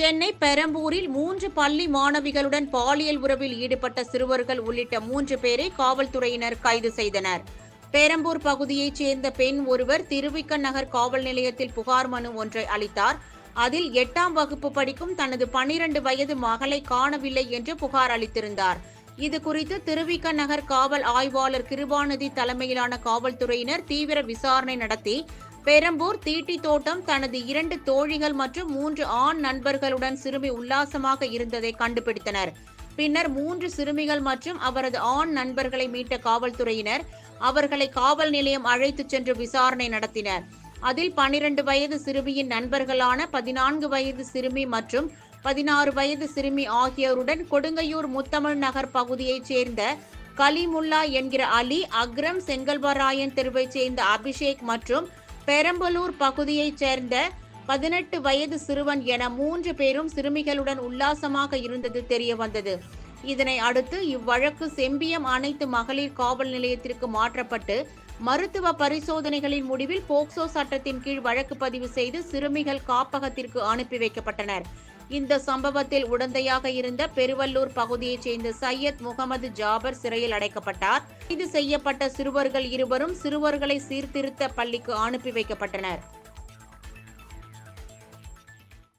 சென்னை பெரம்பூரில் மூன்று பள்ளி மாணவிகளுடன் பாலியல் உறவில் ஈடுபட்ட சிறுவர்கள் உள்ளிட்ட மூன்று பேரை காவல்துறையினர் கைது செய்தனர். பெரம்பூர் பகுதியைச் சேர்ந்த பெண் ஒருவர் திருவிக்க நகர் காவல் நிலையத்தில் புகார் மனு ஒன்றை அளித்தார். அதில் எட்டாம் வகுப்பு படிக்கும் தனது பனிரண்டு வயது மகளை காணவில்லை என்று புகார் அளித்திருந்தார். இது குறித்து திருவிக்க நகர் காவல் ஆய்வாளர் கிருபாநிதி தலைமையிலான காவல்துறையினர் தீவிர விசாரணை நடத்தி பெரம்பூர் தீட்டி தோட்டம் தனது இரண்டு தோழிகள் மற்றும் மூன்று ஆண் நண்பர்களுடன் சிறுமி உல்லாசமாக இருந்ததை கண்டுபிடித்தனர். பின்னர் மூன்று சிறுமிகள் மற்றும் அவரது ஆண் நண்பர்களை மீட்ட காவல்துறையினர் அவர்களை காவல் நிலையம் அழைத்துச் சென்று விசாரணை நடத்தினர். அதில் பனிரெண்டு வயது சிறுமியின் நண்பர்களான பதினான்கு வயது சிறுமி மற்றும் பதினாறு வயது சிறுமி ஆகியோருடன் கொடுங்கையூர் முத்தமிழ் நகர் பகுதியைச் சேர்ந்த கலிமுல்லா என்கிற அலி அக்ரம் செங்கல்வராயன் தெருவைச் சேர்ந்த அபிஷேக் மற்றும் பெரம்பலூர் பகுதியைச் சேர்ந்த பதினெட்டு வயது சிறுவன் என மூன்று பேரும் சிறுமிகளுடன் உல்லாசமாக இருந்தது தெரிய வந்தது. இதனை அடுத்து இவ்வழக்கு செம்பியம் அனைத்து மகளிர் காவல் நிலையத்திற்கு மாற்றப்பட்டு மருத்துவ பரிசோதனைகளின் முடிவில் போக்சோ சட்டத்தின் கீழ் வழக்கு பதிவு செய்து சிறுமிகள் காப்பகத்திற்கு அனுப்பி வைக்கப்பட்டனர். இந்த சம்பவத்தில் உடந்தையாக இருந்த பெருவல்லூர் பகுதியைச் சேர்ந்த சையத் முகமது ஜாபர் சிறையில் அடைக்கப்பட்டார். கைது செய்யப்பட்ட சிறுவர்கள் இருவரும் சிறுவர்களை சீர்திருத்த பள்ளிக்கு அனுப்பி வைக்கப்பட்டனர்.